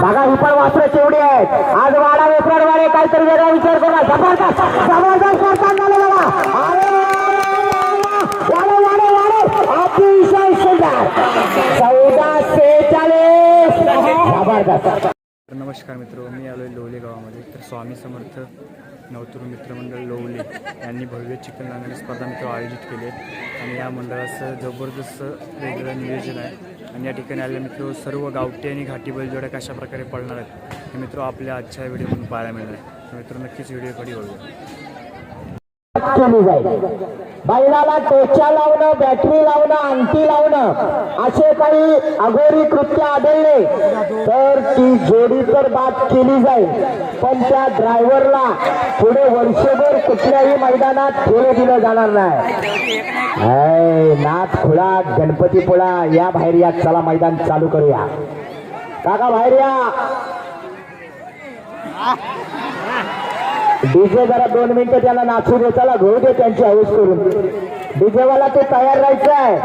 बघा उपर पण वासरं केवढी आहेत. आज वाडा वेपराडवाडे काहीतरी वेगळा विचार करा. जबरदस्त जबरदस्त करतात झालं बघा वाडे वाडे वाडे. अतिशय सुंदर. चौदा सेहेचाळीस. जबरदस्त. नमस्कार मित्र मी आलो आहे लोवले गावामध्ये. तर स्वामी समर्थ नवतरू मित्रमंडळ लोवले यांनी भव्य चिकन लावण्याची स्पर्धा मित्र आयोजित केली आहे आणि या मंडळाचं जबरदस्त वेगळं नियोजन आहे. आणि या ठिकाणी आलेले मित्र सर्व गावठी आणि घाटी बैलजोड्या कशा प्रकारे पळणार आहेत हे मित्र आपल्या आजच्या व्हिडिओमधून पाहायला मिळणार आहे. मित्र नक्कीच व्हिडिओकडे वळूया जाईल बैलाला टोचा लावणं बॅटरी लावणं अंगठी लावणं असे काही अघोरी कृत्य आढळले तर ती जोडी तर बाद केली जाईल. पण त्या ड्रायव्हरला पुढे वर्षभर कुठल्याही मैदानात खेळ दिलं जाणार नाही. नाथ खुळा गणपतीपुळा या बाहेर या चला मैदान चालू करूया. काका बाहेर या. डीजे जरा दोन मिनिटं त्याला नाचू दे चला घेऊ दे त्यांची हौस करून. डीजेवाला ते तयार राहायचं आहे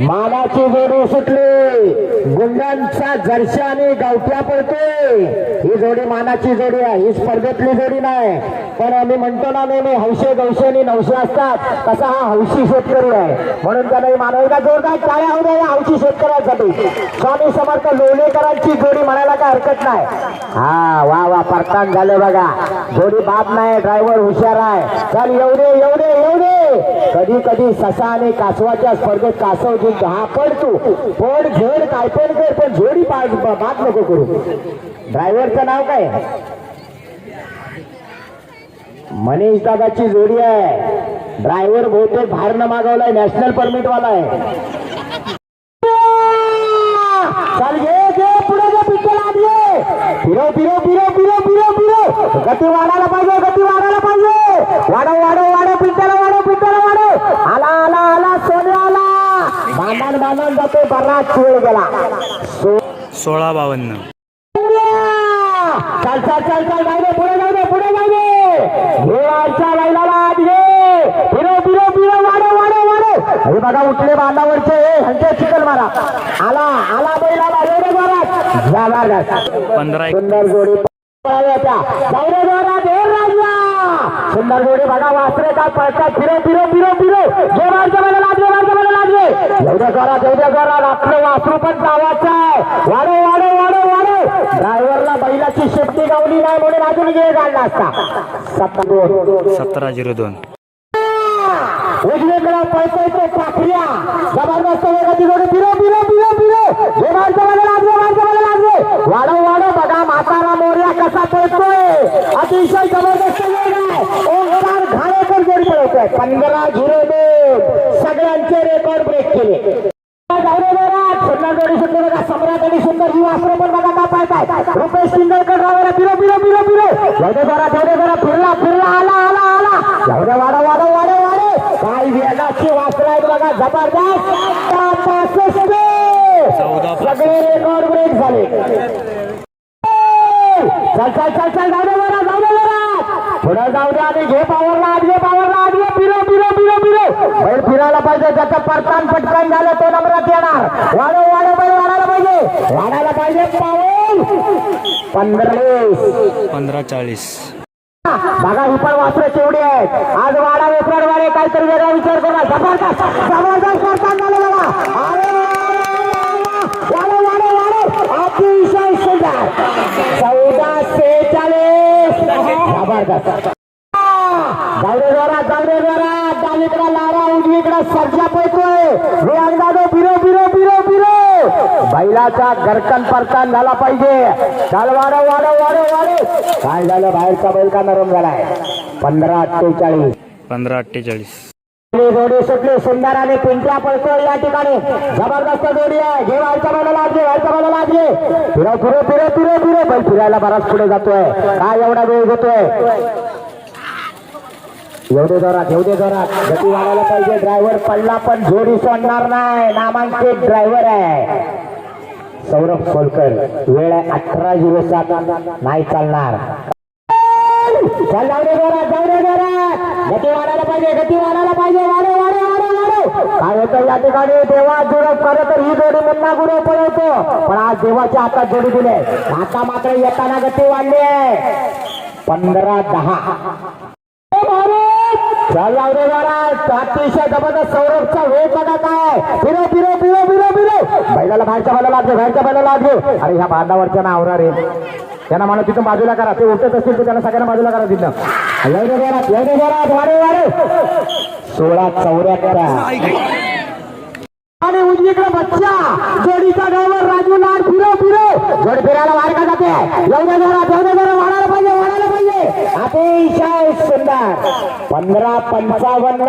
मानाची जोडी सुटली. गुंडांच्या जर्शा आणि गावठ्या पडतोय ही जोडी मानाची जोडी आहे. ही स्पर्धेतली जोडी नाही. पण आम्ही म्हणतो ना नेहमी हौशे गौशे आणि नवशे असतात. तसा हा हौशी शेतकरी आहे. म्हणून त्याला मानवला जोरदार टाळ्या होऊ द्या हौशी शेतकऱ्यांसाठी? स्वामी समर्थ लोणेकरांची जोडी म्हणायला काय हरकत नाही. हा वा वा परतान झालं बघा. जोडी बाप नाही ड्रायव्हर हुशार आहे. चल एवढे एवढे एवढे कधी कधी ससा आणि कासवाच्या स्पर्धेत कासव जिंक हा पड तू पड झड काय पण कर पण झोडी पाच बाद नको करू. ड्रायव्हरचं नाव काय? मनीष दादाची जोडी आहे. ड्रायव्हर बहुतेक बाहेरनं मागवलाय नॅशनल परमिट वाला आहे चल घे घे पुढे घे पिक्चर घे फिरो फिरो फिरो फिरो फिरो फिरो गती वाढायला पाहिजे गती वाढायला पाहिजे वाढव वाढव वाढव पिंट्याला वाढव पिंट्याला वाढव आला आला आला सोने आला बांधण बांधण जातो बराच वेळ गेला सोळा बावन्न. चल चल चल चल जाऊ दे पुढे जाऊ दे पुढे जाऊ दे. घेवारच्या बैलाला आत घे फिरो फिरो फिरो वाढव वाढव वाढव. हे बघा उठले बांधावरचे. ह्यांचे चिकल मारा. आला आला बैलाला एवढे जोरात. जबरदस्त पंधरा सुंदर जोडी. जाऊ दे जोरात. हे राजा. सुंदर जोडी बघा वासरे काय पळतात. फिरो फिरो फिरो फिरो. जे मारच्या मला लागले मारच्या मला लागले एवढ्या जोरात. जोरात आपलं वासरू पण जावाचं आहे. वाढव वाढव वाढव वाढव. ड्रायव्हरला बैलाची शेपटी गावली नाही म्हणून अजून गेळ काढला असता. सतरा झिरो दोन. उजवीकडे तो पाखऱ्या जबरदस्त वेगाची जोडी. फिरो फिरो फिरो फिरो जे माणसं मला लागले माणसं मला लागले वाढव वाढव. बघा म्हातारा मोर्या कसा पळतोय. अतिशय जबरदस्त वेग आहे. ओंकार घाणेकर जोडी पळवतोय. पंधरा झिरो दोन. सगळ्यांचे रेकॉर्ड ब्रेक केले जाऊ दे जोरात. सुंदर जोडी सुंदर बघा सम्राट आणि पण बघा का पळताय रुपेश सिंगरकर ड्रायव्हर फिरो फिरो फिरो फिरो जाऊ दे जोरात जाऊ दे जोरात फिरला फिरला आला आला आला. जाऊ दे वाढव वाढव वाढव वाढव. काय वेगाची आहेत बघा जबरदस्त. सगळे रेकॉर्ड ब्रेक झाले. चल चल चल चल जाऊ दे जरा जाऊ दे जरा. पुढे जाऊ दे आणि घे पावरला आत घे पावरला आत घे. फिरो फिरो फिरो बैल फिरायला पाहिजे त्याचं परतान पटकन झालं तो नंबरात येणार वाढव. वाढायला पाहिजे. वाढायला पाहिजे पाऊल. पंधरा पंधरा चाळीस. बघा ही पण वासरं आहेत. आज वाडा वेपराडवाडे काहीतरी वेगळा विचार करा. जबरदस्त जबरदस्त करतात झालं बघा. अरे अतिशय सुंदर. चौदा सेहेचाळीस. जबरदस्त जाऊ दे जोरात जाऊ दे जोरात डावीकडे लारा उजवीकडे सर्जा पळतोय विरांग जाधव फिरो फिरो फिरो फिरो बैलाचा गरकन परतान झाला पाहिजे. चाल वाढव वाढव वाढव वाढव. काय झालं? बाहेरचा बैल का नरम झालाय? पंधरा अठ्ठेचाळीस. पंधरा अठ्ठेचाळीस. जोडी सुटली. सुंदर आणि पिंट्या पळतोय या ठिकाणी. जबरदस्त जोडी आहे. घे वारच्या बैला लागले वारच्या बैला लागले फिरो फिरो फिरो फिरो फिरो बैल फिरायला बराच पुढे जातोय. काय एवढा वेळ घेतोय? एवढे जोरात एवढे जोरात. गती वाढायला पाहिजे. ड्रायव्हर पडला पण जोडी सोडणार नाही. नामांकित ड्रायव्हर आहे. सौरभ सोलकर वेळ आहे अठरा झिरो सात नाही चालणार. चल जाऊ दे जाऊ दे गती वाढायला पाहिजे गती वाढायला पाहिजे. वाढव वाढव वाढव वाढव काय होतं या ठिकाणी? देवा जुडप खरं तर ही जोडी मुन्ना गुरु पळवतो. पण आज देवाच्या हातात जोडी दिले. आता मात्र येताना गती वाढली आहे. पंधरा दहा. चल जाऊ दे अतिशय जबरदस्त सौरभचा वेग बघा काय फिरो फिरो फिरो फिरो. बैलाला बाहेरच्या बैला लागले बाहेरच्या बैला लागले अरे ह्या बांधावरच्या नावरा रे. त्यांना म्हणा तिथून बाजूला करा. ते उठत असतील तर त्यांना सगळ्यांना बाजूला करा तिथं. सोळा चौऱ्याहत्तर आणि उजवीकडे बच्चा. जोडीचा ड्रायव्हर राजू लाड फिरो फिरो. जोड फिरायला बाहेर का जाते? एवढ्या जरा एवढ्या जरा वाढायला पाहिजे वाढायला पाहिजे. अतिशय सुंदर. पंधरा पंचावन्न.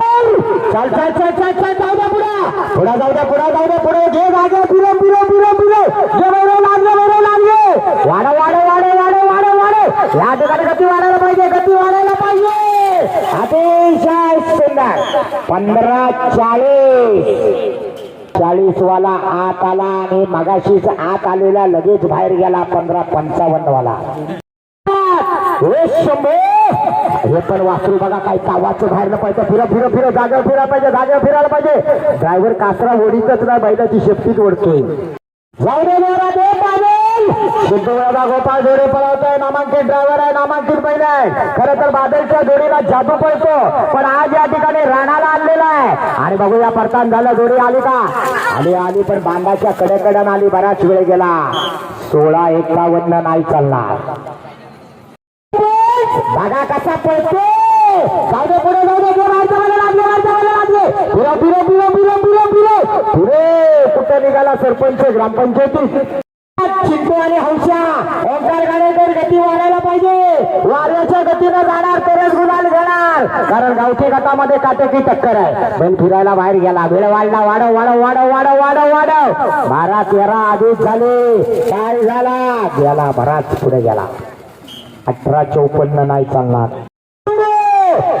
चल चल चल चल चल जाऊ द्या पुढे. पुढे जाऊ द्या पुढे जाऊ द्या पुढे. जे जागे फिरो फिरो फिरो फिरो जे बरो लागले बरो लागले वाढ वाढ वाढ वाढ वाढ वाढ या ठिकाणी गती वाढायला पाहिजे गती वाढायला पाहिजे. अतिशय सुंदर. पंधरा चाळीस. चाळीस वाला आत आला आणि मगाशीच आत आलेला लगेच बाहेर गेला पंधरा पंचावन्न वाला शंभर. हे पण वासरू बघा काय कावाचं बाहेर पाहिजे फिरा फिरा फिरा जागा फिरायला पाहिजे जागा फिरायला पाहिजे. ड्रायव्हर कासरा ओढीतच ना बैलाची शेपटीच ओढतोय. गोपाळ जोडे पळवतोय. नामांकित ड्रायव्हर आहे नामांकित बैल आहे. खरं तर बादलच्या जोडीला जादू पळतो. पण आज या ठिकाणी राणाला आणलेला आहे. आणि बघूया परतान झालं जोडी आली का? आली आली पण बांधाच्या कडेकडन आली. बराच वेळ गेला. सोळा एकावन्न नाही चालणार. बघा कसा पळतो? जाऊ दे पुढे जाऊ दे मारता मला लागले मारता मला लागले. फिरो फिरो फिरो फिरो फिरो फिरो पुरे कुठं निघाला सरपंच ग्रामपंचायती? चिंटू आणि हौशा ओंकार गाडेकर गती वाढायला पाहिजे. वाऱ्याच्या गतीनं जाणार तरच गुलाल घेणार. कारण गावठी गटामध्ये काटेकी टक्कर आहे. पण फिरायला बाहेर गेला वेळ वाढला वाढव वाढव वाढव वाढव वाढव वाढव. बारा तेरा आधीच झाले. काय झाला? गेला बराच पुढे गेला. अठरा चौपन्न नाही चालणार.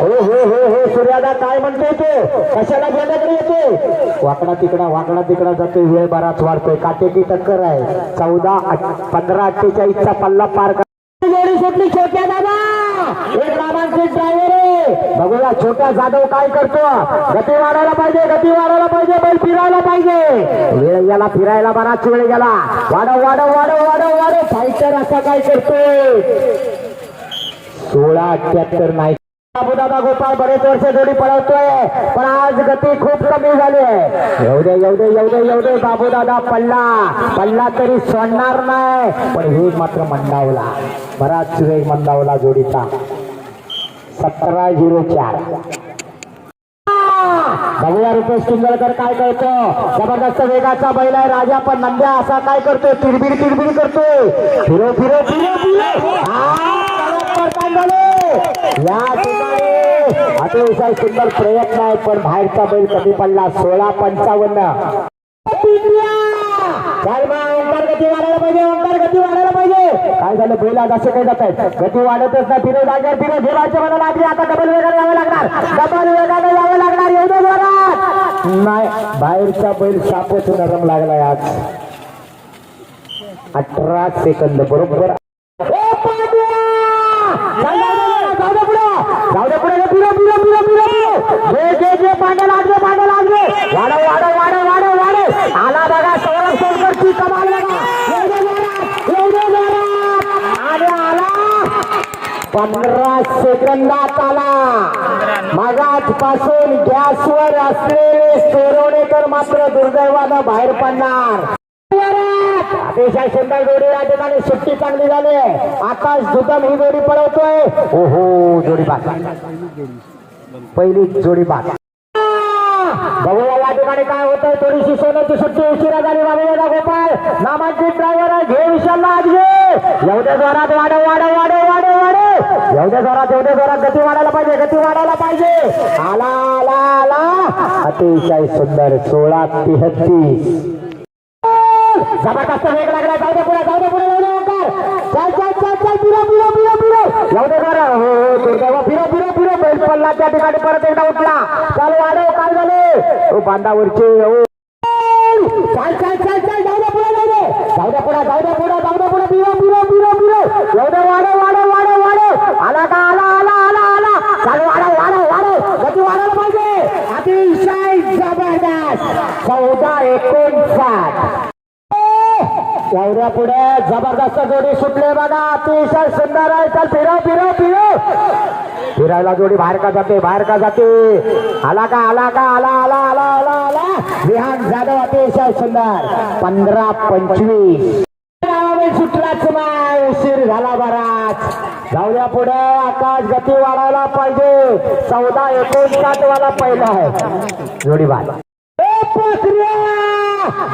हो हो हो हो सूर्यादा काय म्हणतोय तो? कशाला गेल्याकडे येतो? वाकडा तिकडा वाकडा तिकडा जातोय वेळ बराच वाढतोय. काटेकी टक्कर आहे. चौदा पंधरा अठ्ठेचाळीसचा पल्ला पार कर- जोडी सुटली छोट्या दादा! एक नामांकित ड्रायव्हर आहे बघूया छोट्या जाधव काय करतो. गती वाढायला पाहिजे गती वाढायला पाहिजे बैल फिरायला पाहिजे. वेळ गेला फिरायला बराच वेळ गेला. वाढव वाढव वाढव वाढव वाढव. फायटर असा काय करतोय? सोळा अठ्याहत्तर नाही. बाबूदादा गोपाळ बरेच वर्ष जोडी पळवतोय पण आज गती खूप कमी झाली आहे. एवढे एवढे एवढे एवढे बाबूदादा पडला पडला तरी सोडणार नाही पण वेग मात्र मंदावला. बराच वेग मंदावला जोडीचा. सतरा झिरो चार. बघूया रुपेश किंगळकर काय करतो. जबरदस्त वेगाचा बैल आहे राजा पण नंद्या असा काय करतोय? तिरबिर तिरबिर करतोय. फिरो फिरो फिरो फिरो. या ठिकाणी. अतिशय सुंदर प्रयत्न आहे पण बाहेरचा बैल कमी पडला? सोळा पंचावन्न. गती वाढायला पाहिजे ओंकार गती वाढायला काय झालं? बैल आज काय जात आहेत. गती वाढतच ना फिरे जागेवर फिरे जेवायच्या मला लागली. आता डबल वेगाने यावं लागणार. डबल वेगाने यावं लागणार. एवढं जोरात. नाही बाहेरचा बैल सापच नरम लागलाय आज. अठरा सेकंद. बरोबर. पांड्या! पांड्या लागले पांड्या लागले. वाढव वाढव वाढव वाढव वाढव. आला बघा सौरभ सोनकरची कमाल बघा एवढे जोरात एवढे जोरात आणि आला पंधरा सेकंदात आला मगाचपासून गॅसवर असलेले सोरवणेकर मात्र दुर्दैवानं बाहेर पडणार. अतिशय सुंदर जोडी या ठिकाणी सुट्टी चांगली झाली आहे. आकाश दुदम ही जोडी पळवतोय. ओहो जोडी बाद. पहिली जोडी बाद. ठिकाणी काय होत आहे थोडीशी सोन्याची सुट्टी उशिरा झाली बाबूला गोपाळ. नामांकित ड्रायव्हर आहे घे विशालला आज एवढ्या जोरात वाढव वाढव वाढव वाढव वाढव. एवढ्या जोरात एवढ्या जोरात गती वाढायला पाहिजे गती वाढायला पाहिजे. आला आला आला. अतिशय सुंदर सोळा तेहतीस. जबरदस्त वेग लागला जाऊ दे पुढे जाऊ दे पुढे जाऊ दे ओंकार चल चल चल चल फिरो फिरो फिरो फिरो हो, जाऊ दे हो हो दुर्दैव. फिरो फिरो फिरो बैल पडला त्या ठिकाणी परत एकदा उठला. चालू ओ बांधावरचे ओ. पुढे जबरदस्त. चौदा एकोणसाठ. एवढ्या पुढे. जबरदस्त जोडी सुटले बघा. अतिशय सुंदर आहे. चल फिरो फिरो फिरो. फिरायला जोडी बाहेर का जाते? बाहेर का जाते? आला का? आला का? आला आला आला आला आला. विहान जाधव अतिशय सुंदर. पंधरा पंचवीस. सुटलाच नाही उशीर झाला बराच. जाऊया पुढे. आकाश गती वाढायला पाहिजे. चौदा एकोणसाठ वाला पहिला आहे. जोडी बाद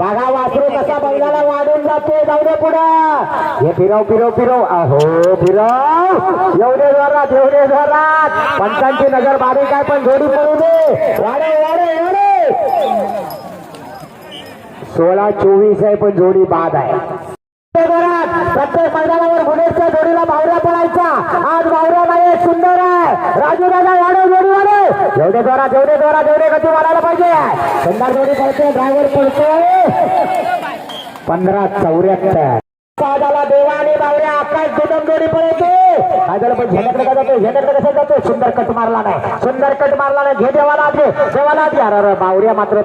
बघा वासरू कसा बैलाला वाढून जाते. जाऊ दे पुढं. हे फिरव फिरव फिरव. अहो फिरव. एवढे जोरात एवढे जोरात. पंचांची नगर बारीक आहे पण जोडी पडू दे. वाढे वाढे एवढे सोळा चोवीस आहे पण जोडी बाद आहे. प्रत्येक मैदानावर गुन्हेच्या जोडीला भावऱ्या पडायचा आज भावऱ्या नाही सुंदर आहे. राजू दादा वाढव जोडी वाढव एवढे जोरात एवढे जोरात एवढे गती वाढायला पाहिजे. सुंदर जोडी पडते ड्रायव्हर पडतो पंधरा चौऱ्याहत्तर. साधाला देवा आणि बावऱ्या आकाश दुदम जोडी पडते काय पण झेंडकडे का जातो झेंडकडे कसं जातो सुंदर कट मारला नाही. सुंदर कट मारला नाही. घे देवाला आत देवाला आत अरे, बावऱ्या मात्र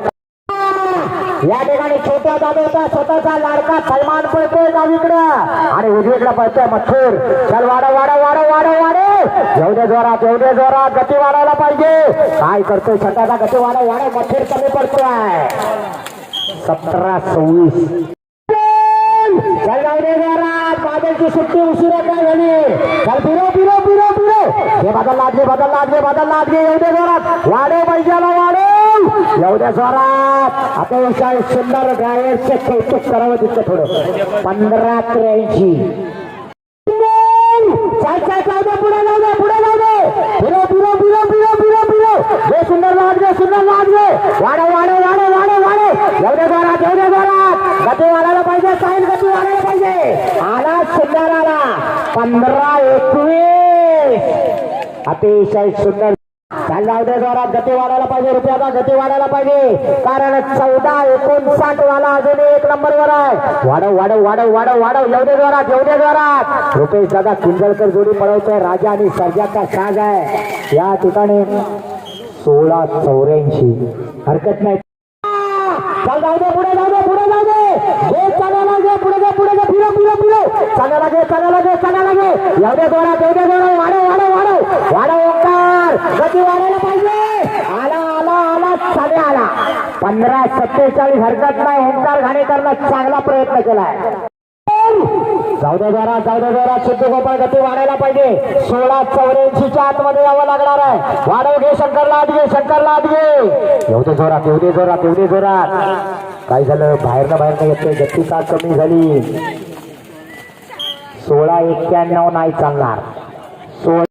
या ठिकाणी छोट्या दादाचा स्वतःचा लाडका सलमान पळतोय डावीकडं. आणि उजवीकडे पळतोय मथुर. चल वाढव वाढव वाढव वाढव वाढव. एवढे जोरात एवढे जोरात. गती वाढायला पाहिजे. काय करतोय छटाचा गती वाढ वाढव. मथुर कमी पडतोय. सतरा सव्वीस. चल जाऊ दे जोरात. बादलची सुट्टी उशिरा काय झाली? चल फिरो फिरो फिरो फिरो. हे बदल लागले बदल लागले बदल लादले एवढे जोरात. वाढव पाहिजे एवढ्या जोरात. अतिशय सुंदर ड्रायव्हरचे कौतुक करावं तिथं थोडं. पंधरा त्र्याऐंशी. पुढे जाऊ दे पुढे जाऊ दे फिरो फिरो फिरो फिरो फिरो फिरो घे सुंदर लाद घे सुंदर लाद घे वाढव वाढव वाढव वाढव वाढव एवढे जोरात एवढे जोरात गती वाढायला पाहिजे साईन गती वाढायला पाहिजे आला सुंदर आला पंधरा एकवीस. अतिशय सुंदर चाल जाऊ गती वाढायला पाहिजे रुपयाचा गती वाढायला पाहिजे. कारण चौदा एकोणसाठ वाला अजून एक नंबर वर आहे. वाढव वाढव वाढव वाढव वाढव. एवढे द्वारात एवढे द्वारात रुपेश दादा कुंजलकर जोडी पळवतोय. राजा आणि सर्जाचा साज आहे. या ठिकाणी सोळा चौऱ्याऐंशी. हरकत नाही. पुढे पुढे जाऊ दे घे चालायला घे पुढे घे पुढे घे फिरो फिरो फिरो लागे घे लागे घे लागे. एवढे जोरात तेवढे जोरात वाढव वाढव वाढव. वाढव ओंकार. गती वाढायला पाहिजे. आला आला आला साडे आला. पंधरा सत्तेचाळीस हरकत नाही ओंकार घाणेकरनं चांगला प्रयत्न केलाय. चौदा जरा चौदा जरा. शुद्ध गोपाळ गती वाढायला पाहिजे. सोळा चौऱ्याऐंशीच्या आतमध्ये यावं लागणार आहे. वाढव घे शंकरला आत घे शंकरला आत घे. एवढे जोरात एवढे जोरात एवढे जोरात. काय झालं? बाहेरनं बाहेरनं येते गती का कमी झाली. सोळा एक्क्याण्णव नाही चालणार. सोळा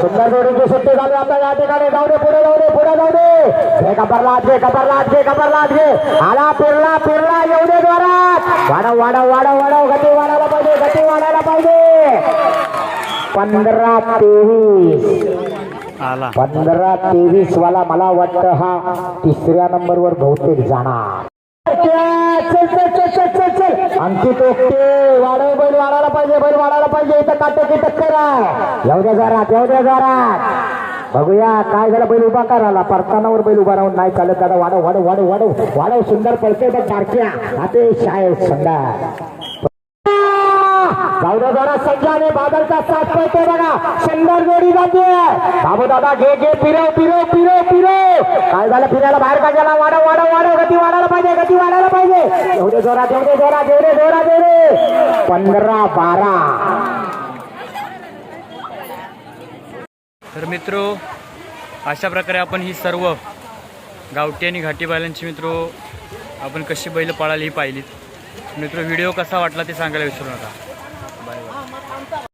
सुंदर जोडीची सुट्टी झाली आता या ठिकाणी. जाऊ दे पुढे जाऊ दे पुढे जाऊ दे. घे कपरला घे कपरला घे कपरला घे. आला फिरला फिरला येऊ दे जोरात. वाढव वाढव वाढव वाढव. गती वाढायला पाहिजे गती वाढायला पाहिजे. पंधरा तेवीस. आला. पंधरा तेवीस वाला मला वाटतं हा तिसऱ्या नंबरवर बहुतेक जाणार. आणखी चल अंकित ओके वाढव बैल वाढायला पाहिजे बैल वाढायला पाहिजे इथं काटकी टक्कर आहे एवढ्या येऊ द्या जोरात बघूया काय झालं बैल उभा करायला परतानावर बैल उभा राहून नाही चालत दादा वाढव वाढव वाढव वाढव वाढव सुंदर पळते बघ बारक्या अतिशय सुंदर जाऊ दे बादलचा साथ पळतो बघा. शंभर जोडी जाते बाबू दादा घे घे फिरव फिरव फिरव फिरव काय झालं? फिरायला बाहेर का गेला वाढव वाढव वाढव. गती वाढायला पाहिजे गती वाढायला पाहिजे. एवढे जोरात एवढे जोरात एवढे जोरात एवढे पंधरा बारा. तर मित्रो अशा प्रकारे आपण ही सर्व गावठी आणि घाटी बैलांची मित्रो आपण कशी बैल पळाली ही पाहिलीत. मित्र व्हिडिओ कसा वाटला ते सांगायला विसरू नका.